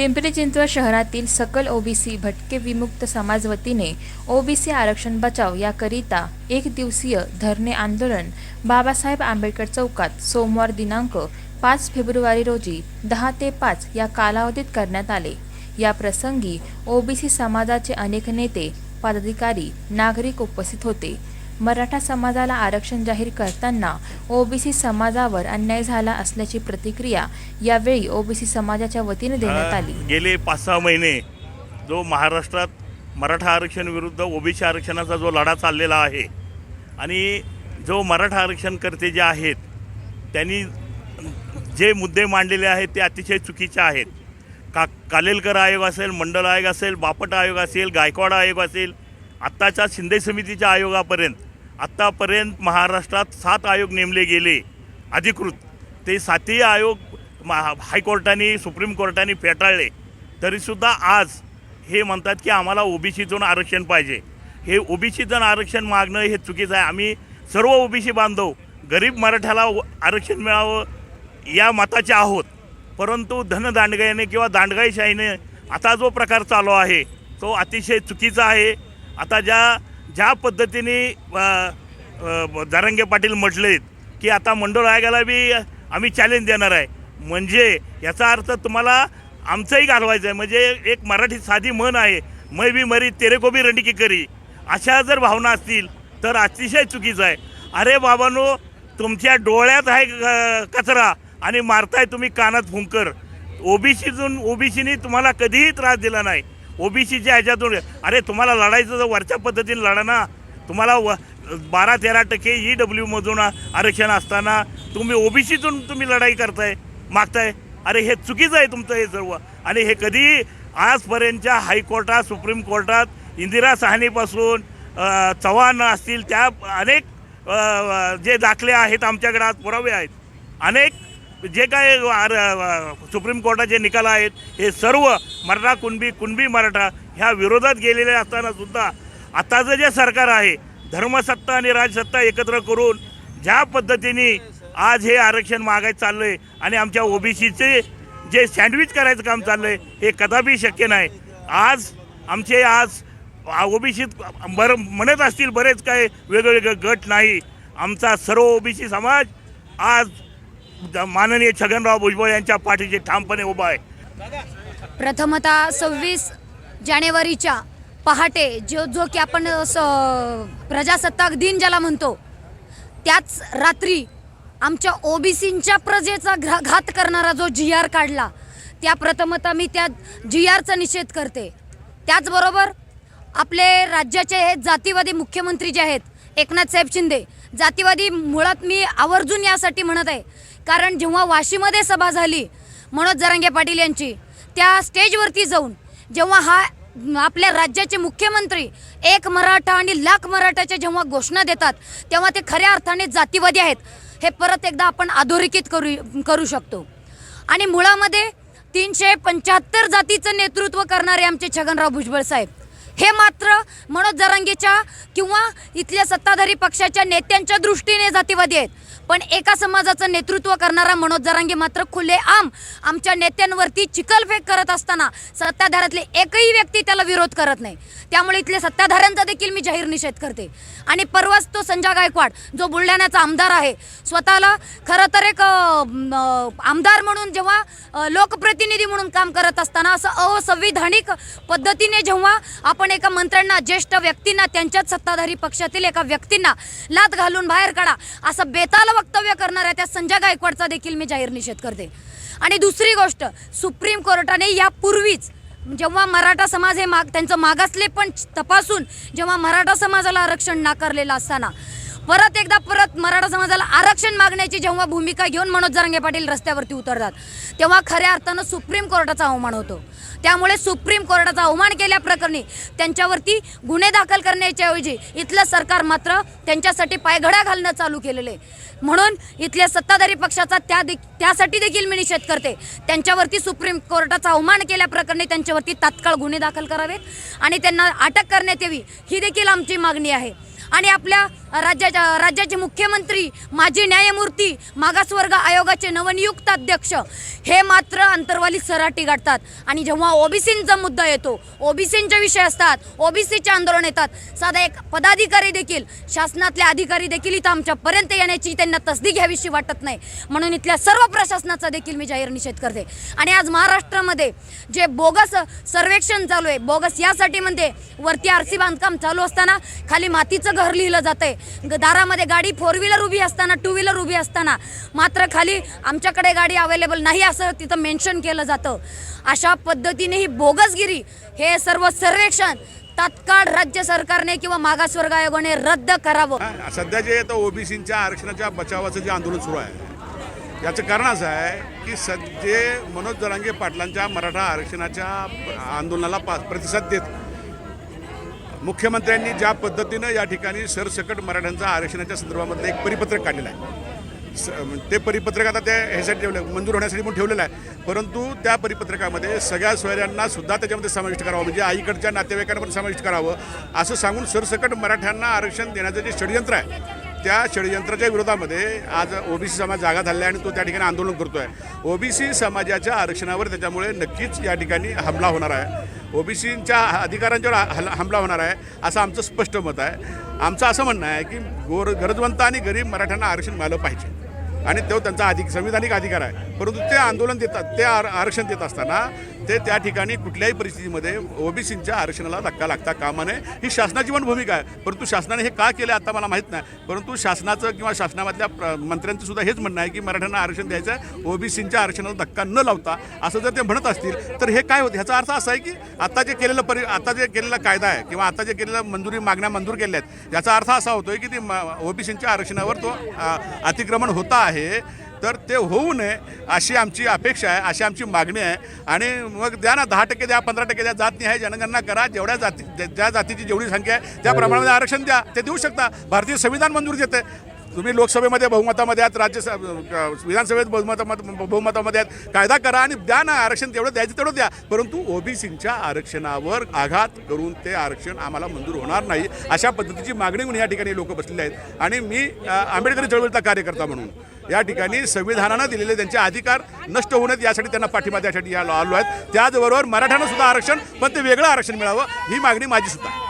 पिंपरी चिंचवड शहरातील सकल ओबीसी भटके विमुक्त समाज वतीने ओबीसी आरक्षण बचाव याकरिता एक दिवसीय धरणे आंदोलन बाबासाहेब आंबेडकर चौकात सोमवार दिनांक पाच फेब्रुवारी रोजी दहा ते पाच या कालावधीत करण्यात आले. या प्रसंगी ओबीसी समाजाचे अनेक नेते पदाधिकारी नागरिक उपस्थित होते. मराठा समाजाला आरक्षण जाहीर करताना ओबीसी समाजावर अन्याय झाला असल्याची प्रतिक्रिया यावेळी ओबीसी समाजाच्या वतीने देण्यात आली. गेले पाच सहा महिने जो महाराष्ट्रात मराठा आरक्षण विरुद्ध ओबीसी आरक्षणाचा जो लढा चाललेला आहे आणि जो मराठा आरक्षणकर्ते जे आहेत त्यांनी जे मुद्दे मांडलेले आहेत ते अतिशय चुकीचे आहेत. का कालेलकर आयोग असेल मंडल आयोग असेल बापट आयोग असेल गायकवाड आयोग असेल आत्ताच्या शिंदे समितीच्या आयोगापर्यंत आत्तापर्यंत महाराष्ट्रात सात आयोग नेमले गेले. अधिकृत. ते सातही आयोग मा- हायकोर्टाने सुप्रीम कोर्टाने फेटाळले. तरीसुद्धा आज हे म्हणतात की आम्हाला ओबीसीतून आरक्षण पाहिजे. हे ओबीसीतून आरक्षण मागणं हे चुकीचं आहे. आम्ही सर्व ओबीसी बांधव गरीब मराठ्याला आरक्षण मिळावं या मताचे आहोत. परंतु धनदांडगाईने किंवा दांडगाईशाहीने आता जो प्रकार चालू आहे तो अतिशय चुकीचा आहे. आता ज्या ज्या पद्धतीने जारंगे पाटील म्हटलेत की आता मंडळ आयोगाला बी आम्ही चॅलेंज देणार आहे. म्हणजे याचा अर्थ तुम्हाला आमचंही घालवायचं आहे. म्हणजे एक मराठी साधी म्हण आहे मै बी मरी तेरे को बी रणकी करी. अशा जर भावना असतील तर अतिशय चुकीचं आहे. अरे बाबांनो तुमच्या डोळ्यात आहे कचरा आणि मारताय तुम्ही कानात फुंकर. ओबीसीतून ओबीसीनी तुम्हाला कधीही त्रास दिला नाही. ओबीसीच्या ह्याच्यातून. अरे तुम्हाला लढायचं तर वरच्या पद्धतीने लढा ना तुम्हाला व बारा तेरा टक्के ई डब्ल्यूमधून आरक्षण असताना तुम्ही ओबीसीतून तुम्ही लढाई करताय मागताय. अरे हे चुकीचं आहे तुमचं हे सर्व. आणि हे कधी आजपर्यंतच्या हायकोर्टात सुप्रीम कोर्टात इंदिरा साहनीपासून चव्हाण असतील त्या अनेक जे दाखले आहेत आमच्याकडे आज पुरावे आहेत. अनेक जे काय आर- सुप्रीम कोर्टाचे निकाल आहेत हे सर्व मराठा कुणबी कुणबी मराठा ह्या विरोधात गेलेले असताना सुद्धा आताचं जे सरकार आहे धर्मसत्ता आणि राजसत्ता एकत्र करून ज्या पद्धतीने आज हे आरक्षण मागायचं चाललं आहे आणि आमच्या ओबीसीचे जे सँडविच करायचं काम चाललं आहे हे कदापि शक्य नाही. आज आमचे आज ओबीसीत बर म्हणत असतील बरेच काय वेगवेगळे गट नाही. आमचा सर्व ओबीसी समाज आज माननीय छगनराव भुजबळ यांच्या पाठीशी ठामपणे उभा आहे. प्रथमतः सव्वीस जानेवारीच्या पहाटे जो जो की आपण स प्रजासत्ताक दिन ज्याला म्हणतो त्याच रात्री आमच्या ओबीसींच्या प्रजेचा घा घात करणारा जो जी आर काढला त्या प्रथमतः मी त्या जी आरचा निषेध करते. त्याचबरोबर आपले राज्याचे हे जातीवादी मुख्यमंत्री जे आहेत एकनाथ साहेब शिंदे जातीवादी मुळात मी आवर्जून यासाठी म्हणत आहे. कारण जेव्हा वाशीमध्ये सभा झाली मनोज जरांगे पाटील यांची त्या स्टेजवरती जाऊन जेव्हा हा आपल्या राज्याचे मुख्यमंत्री एक मराठा आणि लाख मराठाच्या जेव्हा घोषणा देतात तेव्हा ते खऱ्या अर्थाने जातीवादी आहेत. हे परत एकदा आपण अधोरेखित करू करू शकतो. आणि मुळामध्ये तीनशे पंच्याहत्तर जातीचं नेतृत्व करणारे आमचे छगनराव भुजबळ साहेब हे मात्र मनोज जरांगेच्या किंवा इथल्या सत्ताधारी पक्षाच्या नेत्यांच्या दृष्टीने जातीवादी आहेत. पण एका समाजाचं नेतृत्व करणारा मनोज जरांगे मात्र खुले आम आमच्या नेत्यांवरती चिखलफेक करत असताना सत्ताधाऱ्यातले एकही व्यक्ती त्याला विरोध करत नाही. त्यामुळे इथल्या सत्ताधाऱ्यांचा देखील मी जाहीर निषेध करते. आणि परवाच तो संजय गायकवाड जो बुलढाण्याचा आमदार आहे स्वतःला खरं तर एक आमदार म्हणून जेव्हा लोकप्रतिनिधी म्हणून काम करत असताना असं असंविधानिक पद्धतीने जेव्हा आपण एका मंत्र्यांना ज्येष्ठ व्यक्तींना त्यांच्याच सत्ताधारी पक्षातील एका व्यक्तींना लात घालून बाहेर काढा असं बेताल वक्तव्य करणाऱ्या त्या संजय गायकवाडचा देखील मी जाहीर निषेध करते. आणि दुसरी गोष्ट सुप्रीम कोर्टाने यापूर्वीच जेव्हा मराठा समाज हे माग त्यांचं मागासले पण तपासून जेव्हा मराठा समाजाला आरक्षण नाकारलेलं असताना परत एकदा परत मराठा समाजाला आरक्षण मागण्याची जेव्हा भूमिका घेऊन मनोज जरांगे पाटील रस्त्यावरती उतरतात तेव्हा खऱ्या अर्थानं सुप्रीम कोर्टाचा अवमान होतो. त्यामुळे सुप्रीम कोर्टाचा अवमान केल्याप्रकरणी त्यांच्यावरती गुन्हे दाखल करण्याच्या ऐवजी इथलं सरकार मात्र त्यांच्यासाठी पायघड्या घालणं चालू केलेले म्हणून इथल्या सत्ताधारी पक्षाचा त्या दे त्यासाठी देखील मी निषेध करते. त्यांच्यावरती सुप्रीम कोर्टाचा अवमान केल्याप्रकरणी त्यांच्यावरती तात्काळ गुन्हे दाखल करावेत आणि त्यांना अटक करण्यात यावी ही देखील आमची मागणी आहे. आणि आपल्या राज्याच्या राज्याचे मुख्यमंत्री माजी न्यायमूर्ती मागासवर्ग आयोगाचे नवनियुक्त अध्यक्ष हे मात्र अंतर्वाली सराटी गाठतात. आणि जेव्हा ओबीसींचा मुद्दा येतो ओबीसींचे विषय असतात ओबीसीचे आंदोलन येतात साधा एक पदाधिकारी देखील शासनातले अधिकारी देखील इथं आमच्यापर्यंत येण्याची त्यांना तसदी घ्यावीशी वाटत नाही. म्हणून इथल्या सर्व प्रशासनाचा देखील मी जाहीर निषेध करते. आणि आज महाराष्ट्रामध्ये जे बोगस सर्वेक्षण चालू आहे बोगस यासाठी म्हणते वरती आरसी बांधकाम चालू असताना खाली मातीचं घर लिहिलं जातंय. आहे दारामध्ये गाडी फोर व्हीलर उभी असताना टू व्हीलर उभी असताना. मात्र खाली आमच्याकडे गाडी अवेलेबल नाही असं तिथं मेन्शन केलं जातं. अशा पद्धतीने ही बोगसगिरी हे सर्व सर्वेक्षण तात्काळ राज्य सरकारने किंवा मागासवर्ग आयोगाने रद्द करावं. सध्या जे आता ओबीसीच्या आरक्षणाच्या बचावाचं जे आंदोलन सुरू आहे याचं कारण असं आहे की सध्या मनोज जरांगे पाटलांच्या मराठा आरक्षणाच्या आंदोलनाला पा प्रतिसाद देत मुख्यमंत्र्यांनी ज्या पद्धतीनं या ठिकाणी सरसकट मराठ्यांचा आरक्षणाच्या संदर्भामधलं एक परिपत्रक काढलेलं आहे. स ते परिपत्रक आता ते ह्यासाठी ठेवलं मंजूर होण्यासाठी म्हणून ठेवलेलं आहे. परंतु त्या परिपत्रकामध्ये सगळ्या सोयऱ्यांना सुद्धा त्याच्यामध्ये समाविष्ट करावं म्हणजे आईकडच्या नातेवाईकांना पण समाविष्ट करावं असं सांगून सरसकट मराठ्यांना आरक्षण देण्याचं जे षडयंत्र आहे त्या षडयंत्राच्या विरोधामध्ये आज ओबीसी समाज जागा झाला आहे आणि तो त्या ठिकाणी आंदोलन करतो आहे ओबीसी समाजाच्या आरक्षणावर त्याच्यामुळे नक्कीच या ठिकाणी हमला होणार आहे. ओबीसींच्या अधिकारांच्यावर हल हमला होणार आहे असं आमचं स्पष्ट मत आहे. आमचं असं म्हणणं आहे की गोर गरजवंत आणि गरीब मराठ्यांना आरक्षण मिळालं पाहिजे. आणि तो त्यांचा अधिक संविधानिक अधिकार आहे. परंतु ते आंदोलन देतात ते आर आरक्षण देत असताना ते त्या ठिकाणी कुठल्याही परिस्थितीमध्ये ओबीसींच्या आरक्षणाला धक्का लागता कामा नये. ही शासनाची पण भूमिका आहे. परंतु शासनाने हे का केलं आता मला माहीत नाही. परंतु शासनाचं किंवा शासनामधल्या मंत्र्यांचं सुद्धा हेच म्हणणं आहे की मराठ्यांना आरक्षण द्यायचं आहे. ओबीसींच्या आरक्षणाला धक्का न लावता असं जर ते म्हणत असतील तर हे काय होतं? ह्याचा अर्थ असा आहे की आता जे केलेलं परि आता जे केलेला कायदा आहे किंवा आता जे केलेलं मंजुरी मागण्या मंजूर केल्या आहेत याचा अर्थ असा होतोय की ते ओबीसींच्या आरक्षणावर तो अतिक्रमण होता आहे तर ते होऊ नये अशी आमची अपेक्षा आहे अशी आमची मागणी आहे. आणि मग द्या ना दहा टक्के द्या पंधरा टक्के द्या जात आहे जनगणना करा जेवढ्या जाती ज्या- ज्या जातीची जेवढी संख्या आहे त्या प्रमाणामध्ये आरक्षण द्या ते देऊ शकता. भारतीय संविधान मंजूर देते तुम्ही लोकसभेमध्ये बहुमतामध्ये आहात राज्य विधानसभेत बहुमतामध्ये बहुमतामध्ये आहात. कायदा करा आणि द्या ना आरक्षण तेवढं द्यायचं तेवढं द्या. परंतु ओबीसींच्या आरक्षणावर आघात करून ते आरक्षण आम्हाला मंजूर होणार नाही अशा पद्धतीची मागणी म्हणून या ठिकाणी लोक बसलेले आहेत. आणि मी आंबेडकरी चळवळीचा कार्यकर्ता म्हणून या ठिकाणी संविधानानं दिलेले त्यांचे अधिकार नष्ट होऊ नयेत यासाठी त्यांना पाठिंबा द्यासाठी आलो आहेत. त्याचबरोबर मराठ्यांना सुद्धा आरक्षण पण ते वेगळं आरक्षण मिळावं ही मागणी माझी सुद्धा आहे.